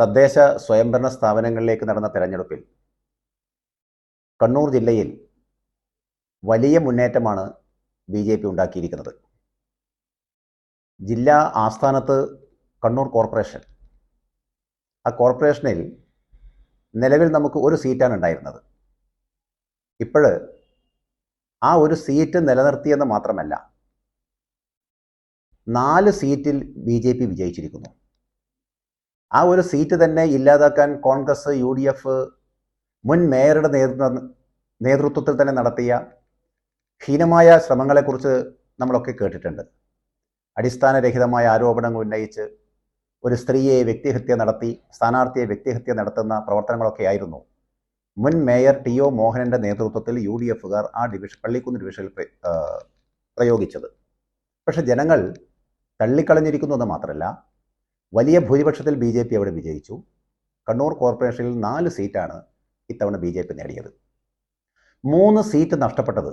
തദ്ദേശ സ്വയംഭരണ സ്ഥാപനങ്ങളിലേക്ക് നടന്ന തെരഞ്ഞെടുപ്പിൽ കണ്ണൂർ ജില്ലയിൽ വലിയ മുന്നേറ്റമാണ് ബി ജെ പി ഉണ്ടാക്കിയിരിക്കുന്നത്. ജില്ലാ ആസ്ഥാനത്ത് കണ്ണൂർ കോർപ്പറേഷൻ. ആ കോർപ്പറേഷനിൽ നിലവിൽ നമുക്ക് ഒരു സീറ്റാണ് ഉണ്ടായിരുന്നത്. ഇപ്പോൾ ആ ഒരു സീറ്റ് നിലനിർത്തിയെന്ന് മാത്രമല്ല നാല് സീറ്റിൽ ബി ജെ പി വിജയിച്ചിരിക്കുന്നു. ആ ഒരു സീറ്റ് തന്നെ ഇല്ലാതാക്കാൻ കോൺഗ്രസ് യു ഡി എഫ് മുൻ മേയറുടെ നേതൃത്വത്തിൽ തന്നെ നടത്തിയ ഹീനമായ ശ്രമങ്ങളെക്കുറിച്ച് നമ്മളൊക്കെ കേട്ടിട്ടുണ്ട്. അടിസ്ഥാനരഹിതമായ ആരോപണങ്ങൾ ഉന്നയിച്ച് ഒരു സ്ത്രീയെ വ്യക്തിഹത്യ നടത്തി സ്ഥാനാർത്ഥിയെ വ്യക്തിഹത്യ നടത്തുന്ന പ്രവർത്തനങ്ങളൊക്കെ ആയിരുന്നു. മുൻ മേയർ ടി ഒ മോഹനന്റെ നേതൃത്വത്തിൽ യു ഡി എഫുകാർ ആ ഡിവിഷൻ പള്ളിക്കുന്ന് ഡിവിഷനിൽ പ്രയോഗിച്ചത്. പക്ഷെ ജനങ്ങൾ തള്ളിക്കളഞ്ഞിരിക്കുന്നു എന്ന് മാത്രമല്ല വലിയ ഭൂരിപക്ഷത്തിൽ ബി ജെ പി അവിടെ വിജയിച്ചു. കണ്ണൂർ കോർപ്പറേഷനിൽ നാല് സീറ്റാണ് ഇത്തവണ ബി ജെ പി നേടിയത്. മൂന്ന് സീറ്റ് നഷ്ടപ്പെട്ടത്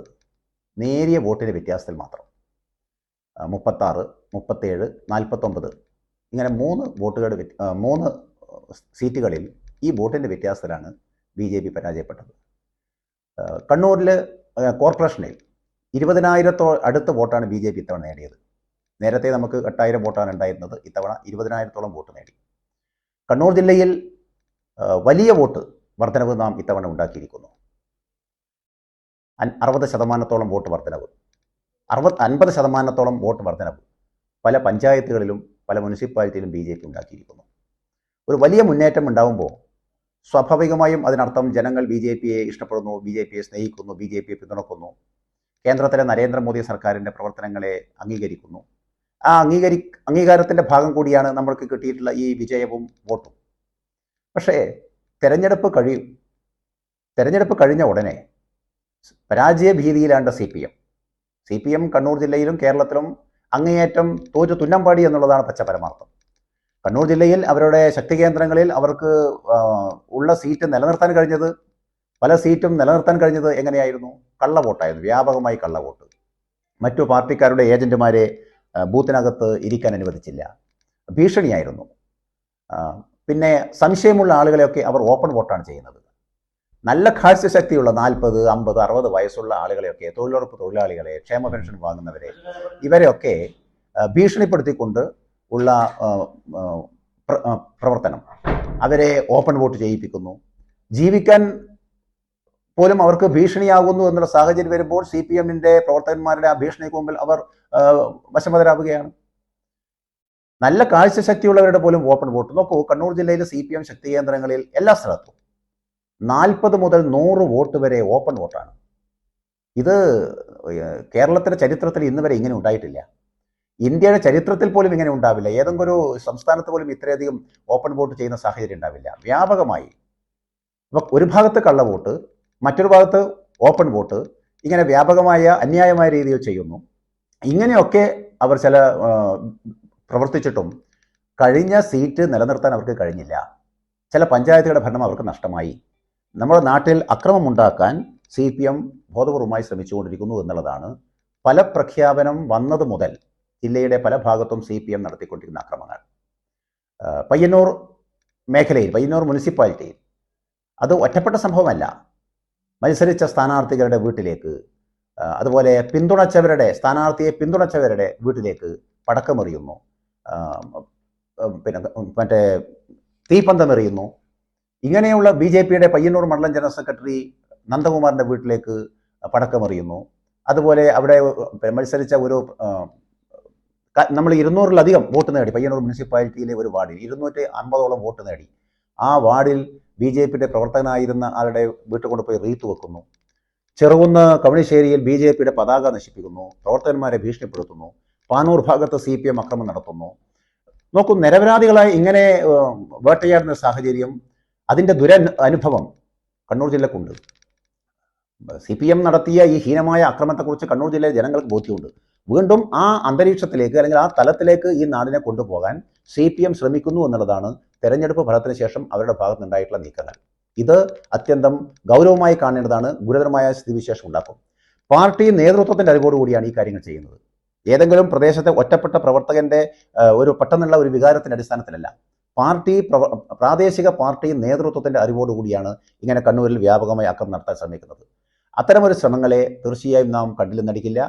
നേരിയ വോട്ടിന്റെ വ്യത്യാസത്തിൽ മാത്രം. മുപ്പത്താറ് മുപ്പത്തേഴ് നാൽപ്പത്തൊമ്പത്. ഇങ്ങനെ മൂന്ന് വോട്ടുകളുടെ മൂന്ന് സീറ്റുകളിൽ ഈ വോട്ടിന്റെ വ്യത്യാസത്തിലാണ് ബി ജെ പി പരാജയപ്പെട്ടത്. കണ്ണൂരിൽ കോർപ്പറേഷനിൽ ഇരുപതിനായിരത്തോ അടുത്ത വോട്ടാണ് ബി ജെ പി ഇത്തവണ നേടിയത്. നേരത്തെ നമുക്ക് എട്ടായിരം വോട്ടാണ് ഉണ്ടായിരുന്നത്. ഇത്തവണ ഇരുപതിനായിരത്തോളം വോട്ട് നേടി. കണ്ണൂർ ജില്ലയിൽ വലിയ വോട്ട് വർധനവ് നാം ഇത്തവണ ഉണ്ടാക്കിയിരിക്കുന്നു. അറുപത് ശതമാനത്തോളം വോട്ട് വർധനവ്. അറുപത് അൻപത് ശതമാനത്തോളം വോട്ട് വർധനവ് പല പഞ്ചായത്തുകളിലും പല മുനിസിപ്പാലിറ്റിയിലും ബി ജെ പി ഉണ്ടാക്കിയിരിക്കുന്നു. ഒരു വലിയ മുന്നേറ്റം ഉണ്ടാകുമ്പോൾ സ്വാഭാവികമായും അതിനർത്ഥം ജനങ്ങൾ ബി ജെ പിയെ ഇഷ്ടപ്പെടുന്നു ബി ജെ പിയെ സ്നേഹിക്കുന്നു ബി ജെ പിയെ പിന്തുണക്കുന്നു. കേന്ദ്രത്തിലെ നരേന്ദ്രമോദി സർക്കാരിന്റെ പ്രവർത്തനങ്ങളെ അംഗീകരിക്കുന്നു. ആ അംഗീകരി അംഗീകാരത്തിന്റെ ഭാഗം കൂടിയാണ് നമ്മൾക്ക് കിട്ടിയിട്ടുള്ള ഈ വിജയവും വോട്ടും. പക്ഷേ തെരഞ്ഞെടുപ്പ് കഴിയും തെരഞ്ഞെടുപ്പ് കഴിഞ്ഞ ഉടനെ പരാജയ ഭീതിയിലാണ്ട് C P M C P M Kannur ജില്ലയിലും കേരളത്തിലും അങ്ങേയറ്റം തോറ്റു തുന്നമ്പാടി എന്നുള്ളതാണ് പച്ച പരമാർത്ഥം. കണ്ണൂർ ജില്ലയിൽ അവരുടെ ശക്തി കേന്ദ്രങ്ങളിൽ അവർക്ക് ഉള്ള സീറ്റ് നിലനിർത്താൻ കഴിഞ്ഞത് പല സീറ്റും നിലനിർത്താൻ കഴിഞ്ഞത് എങ്ങനെയായിരുന്നു? കള്ളവോട്ടായിരുന്നു വ്യാപകമായി കള്ളവോട്ട്. മറ്റു പാർട്ടിക്കാരുടെ ഏജന്റുമാരെ ബൂത്തിനകത്ത് ഇരിക്കാൻ അനുവദിച്ചില്ല. ഭീഷണിയായിരുന്നു. പിന്നെ സംശയമുള്ള ആളുകളെയൊക്കെ അവർ ഓപ്പൺ വോട്ടാണ് ചെയ്യുന്നത്. നല്ല കാഴ്ചശക്തിയുള്ള നാൽപ്പത് അമ്പത് അറുപത് വയസ്സുള്ള ആളുകളെയൊക്കെ തൊഴിലുറപ്പ് തൊഴിലാളികളെ ക്ഷേമ പെൻഷൻ വാങ്ങുന്നവരെ ഇവരെയൊക്കെ ഭീഷണിപ്പെടുത്തിക്കൊണ്ട് ഉള്ള പ്രവർത്തനം. അവരെ ഓപ്പൺ വോട്ട് ചെയ്യിപ്പിക്കുന്നു. ജീവിക്കാൻ പോലും അവർക്ക് ഭീഷണിയാകുന്നു എന്നുള്ള സാഹചര്യം വരുമ്പോൾ സി പി എമ്മിന്റെ പ്രവർത്തകന്മാരുടെ ആ ഭീഷണിക്ക് മുമ്പിൽ അവർ വശമതരാകുകയാണ് നല്ല കാഴ്ചശക്തിയുള്ളവരുടെ പോലും ഓപ്പൺ വോട്ട് നോക്കൂ കണ്ണൂർ ജില്ലയിലെ സി പി എം ശക്തി കേന്ദ്രങ്ങളിൽ എല്ലാ സ്ഥലത്തും നാൽപ്പത് മുതൽ നൂറ് വോട്ട് വരെ ഓപ്പൺ വോട്ടാണ് ഇത് കേരളത്തിലെ ചരിത്രത്തിൽ ഇന്ന് വരെ ഇങ്ങനെ ഉണ്ടായിട്ടില്ല. ഇന്ത്യയുടെ ചരിത്രത്തിൽ പോലും ഇങ്ങനെ ഉണ്ടാവില്ല. ഏതെങ്കിലും ഒരു സംസ്ഥാനത്ത് പോലും ഇത്രയധികം ഓപ്പൺ വോട്ട് ചെയ്യുന്ന സാഹചര്യം ഉണ്ടാവില്ല. വ്യാപകമായി. ഒരു ഭാഗത്ത് കള്ളവോട്ട് മറ്റൊരു ഭാഗത്ത് ഓപ്പൺ വോട്ട് ഇങ്ങനെ വ്യാപകമായ അന്യായമായ രീതിയിൽ ചെയ്യുന്നു. ഇങ്ങനെയൊക്കെ അവർ ചില പ്രവർത്തിച്ചിട്ടും കഴിഞ്ഞ സീറ്റ് നിലനിർത്താൻ അവർക്ക് കഴിഞ്ഞില്ല. ചില പഞ്ചായത്തുകളുടെ ഭരണം അവർക്ക് നഷ്ടമായി. നമ്മുടെ നാട്ടിൽ അക്രമമുണ്ടാക്കാൻ സി പി എം ബോധപൂർവമായി ശ്രമിച്ചുകൊണ്ടിരിക്കുന്നു എന്നുള്ളതാണ്. പല പ്രഖ്യാപനം വന്നത് മുതൽ ജില്ലയുടെ പല ഭാഗത്തും സി പി എം നടത്തിക്കൊണ്ടിരിക്കുന്ന അക്രമങ്ങൾ. പയ്യന്നൂർ മേഖലയിൽ പയ്യന്നൂർ മുനിസിപ്പാലിറ്റിയിൽ അത് ഒറ്റപ്പെട്ട സംഭവമല്ല. മത്സരിച്ച സ്ഥാനാർത്ഥികളുടെ വീട്ടിലേക്ക് അതുപോലെ പിന്തുണച്ചവരുടെ സ്ഥാനാർത്ഥിയെ പിന്തുണച്ചവരുടെ വീട്ടിലേക്ക് പടക്കമെറിയുന്നു. പിന്നെ മറ്റേ തീപ്പന്തമെറിയുന്നു. ഇങ്ങനെയുള്ള ബി ജെ പിയുടെ പയ്യന്നൂർ മണ്ഡലം ജനറൽ സെക്രട്ടറി നന്ദകുമാറിന്റെ വീട്ടിലേക്ക് പടക്കമെറിയുന്നു. അതുപോലെ അവിടെ മത്സരിച്ച ഒരു നമ്മൾ ഇരുന്നൂറിലധികം വോട്ട് നേടി പയ്യന്നൂർ മുനിസിപ്പാലിറ്റിയിലെ ഒരു വാർഡിൽ. ഇരുന്നൂറ്റി അമ്പതോളം വോട്ട് നേടി. ആ വാർഡിൽ ബി ജെ പിയുടെ പ്രവർത്തകനായിരുന്ന ആളുടെ വീട്ടിൽ കൊണ്ടുപോയി റീത്ത് വെക്കുന്നു. ചെറുകുന്ന് കവണിശ്ശേരിയിൽ ബി ജെ പിയുടെ പതാക നശിപ്പിക്കുന്നു. പ്രവർത്തകന്മാരെ ഭീഷണിപ്പെടുത്തുന്നു. പാനൂർ ഭാഗത്ത് സി പി എം അക്രമം നടത്തുന്നു. നോക്കൂ നിരപരാധികളായി ഇങ്ങനെ വേട്ടയാടുന്ന സാഹചര്യം അതിന്റെ ദുര അനുഭവം കണ്ണൂർ ജില്ലക്കുണ്ട്. സി പി എം നടത്തിയ ഈ ഹീനമായ അക്രമത്തെക്കുറിച്ച് കണ്ണൂർ ജില്ലയിലെ ജനങ്ങൾക്ക് ബോധ്യമുണ്ട്. വീണ്ടും ആ അന്തരീക്ഷത്തിലേക്ക് അല്ലെങ്കിൽ ആ തലത്തിലേക്ക് ഈ നാടിനെ കൊണ്ടുപോകാൻ സി പി എം ശ്രമിക്കുന്നു എന്നുള്ളതാണ് തെരഞ്ഞെടുപ്പ് ഫലത്തിന് ശേഷം അവരുടെ ഭാഗത്ത് നിന്നുണ്ടായിട്ടുള്ള നീക്കങ്ങൾ. ഇത് അത്യന്തം ഗൗരവമായി കാണേണ്ടതാണ്. ഗുരുതരമായ സ്ഥിതിവിശേഷം ഉണ്ടാക്കും. പാർട്ടി നേതൃത്വത്തിന്റെ അറിവോടുകൂടിയാണ് ഈ കാര്യങ്ങൾ ചെയ്യുന്നത്. ഏതെങ്കിലും പ്രദേശത്തെ ഒറ്റപ്പെട്ട പ്രവർത്തകന്റെ ഒരു പെട്ടെന്നുള്ള ഒരു വികാരത്തിന്റെ അടിസ്ഥാനത്തിലല്ല. പാർട്ടി പ്രാദേശിക പാർട്ടി നേതൃത്വത്തിന്റെ അറിവോടുകൂടിയാണ് ഇങ്ങനെ കണ്ണൂരിൽ വ്യാപകമായി ആക്രമണം നടത്താൻ ശ്രമിക്കുന്നത്. അത്തരമൊരു ശ്രമങ്ങളെ തീർച്ചയായും നാം കണ്ടില്ലെന്ന് നടിക്കില്ല.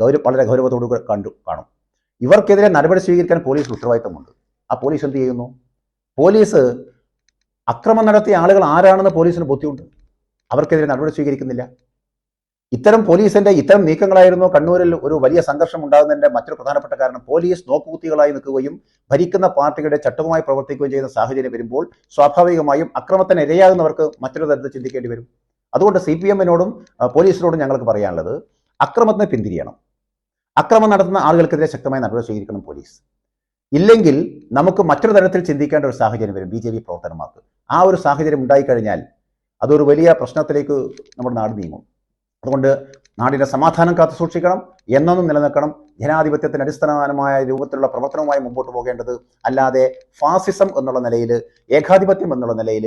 ഗൗരവ വളരെ ഗൗരവത്തോടു കണ്ടു കാണും. ഇവർക്കെതിരെ നടപടി സ്വീകരിക്കാൻ പോലീസ് ഉത്തരവാദിത്തമുണ്ട്. ആ പോലീസ് എന്ത് ചെയ്യുന്നു? പോലീസ് അക്രമം നടത്തിയ ആളുകൾ ആരാണെന്ന് പോലീസിന് ബുദ്ധിയുണ്ട് അവർക്കെതിരെ നടപടി സ്വീകരിക്കുന്നില്ല. ഇത്തരം പോലീസിന്റെ ഇത്തരം നീക്കങ്ങളായിരുന്നു കണ്ണൂരിൽ ഒരു വലിയ സംഘർഷം ഉണ്ടാകുന്നതിന്റെ മറ്റൊരു പ്രധാനപ്പെട്ട കാരണം. പോലീസ് നോക്കുകുത്തികളായി നിൽക്കുകയും ഭരിക്കുന്ന പാർട്ടിയുടെ ചട്ടവുമായി പ്രവർത്തിക്കുകയും ചെയ്യുന്ന സാഹചര്യം വരുമ്പോൾ സ്വാഭാവികമായും അക്രമത്തിന് ഇരയാകുന്നവർക്ക് മറ്റൊരു തരത്തിൽ ചിന്തിക്കേണ്ടി വരും. അതുകൊണ്ട് സി പി എമ്മിനോടും പോലീസിനോടും ഞങ്ങൾക്ക് പറയാനുള്ളത് അക്രമത്തിന് പിന്തിരിയണം. അക്രമം നടത്തുന്ന ആളുകൾക്കെതിരെ ശക്തമായ നടപടി സ്വീകരിക്കണം പോലീസ്. ഇല്ലെങ്കിൽ നമുക്ക് മറ്റൊരു തരത്തിൽ ചിന്തിക്കേണ്ട ഒരു സാഹചര്യം വരും ബി ജെ പി പ്രവർത്തകന്മാർക്ക് ആ ഒരു സാഹചര്യം ഉണ്ടായിക്കഴിഞ്ഞാൽ അതൊരു വലിയ പ്രശ്നത്തിലേക്ക് നമ്മുടെ നാട് നീങ്ങും. അതുകൊണ്ട് നാടിന്റെ സമാധാനം കാത്തു സൂക്ഷിക്കണം എന്നൊന്നും നിലനിൽക്കണം. ജനാധിപത്യത്തിന് അടിസ്ഥാനമായ രൂപത്തിലുള്ള പ്രവർത്തനവുമായി മുമ്പോട്ട് പോകേണ്ടത് അല്ലാതെ ഫാസിസം എന്നുള്ള നിലയിൽ ഏകാധിപത്യം എന്നുള്ള നിലയിൽ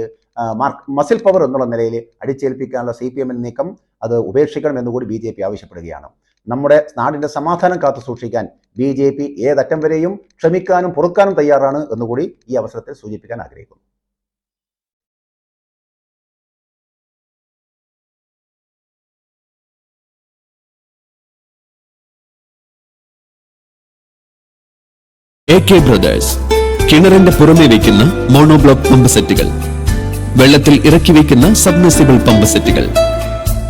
മസിൽ പവർ എന്നുള്ള നിലയിൽ അടിച്ചേൽപ്പിക്കാനുള്ള സി പി എമ്മിന്റെ നീക്കം അത് ഉപേക്ഷിക്കണം എന്നുകൂടി ബി ജെ പി ആവശ്യപ്പെടുകയാണ്. നമ്മുടെ നാടിന്റെ സമാധാനം കാത്തു സൂക്ഷിക്കാൻ ബി ജെ പി ഏതറ്റം വരെയും ക്ഷമിക്കാനും പൊറുക്കാനും തയ്യാറാണ് എന്നുകൂടി ഈ അവസരത്തിൽ സൂചിപ്പിക്കാൻ ആഗ്രഹിക്കുന്നു. എ കെ ബ്രദേഴ്സ് കിണറിന്റെ പുറമെ വയ്ക്കുന്ന മോണോബ്ലോക്ക് പമ്പ് സെറ്റുകൾ വെള്ളത്തിൽ ഇറക്കി വയ്ക്കുന്ന സബ്മിസിബിൾ പമ്പ് സെറ്റുകൾ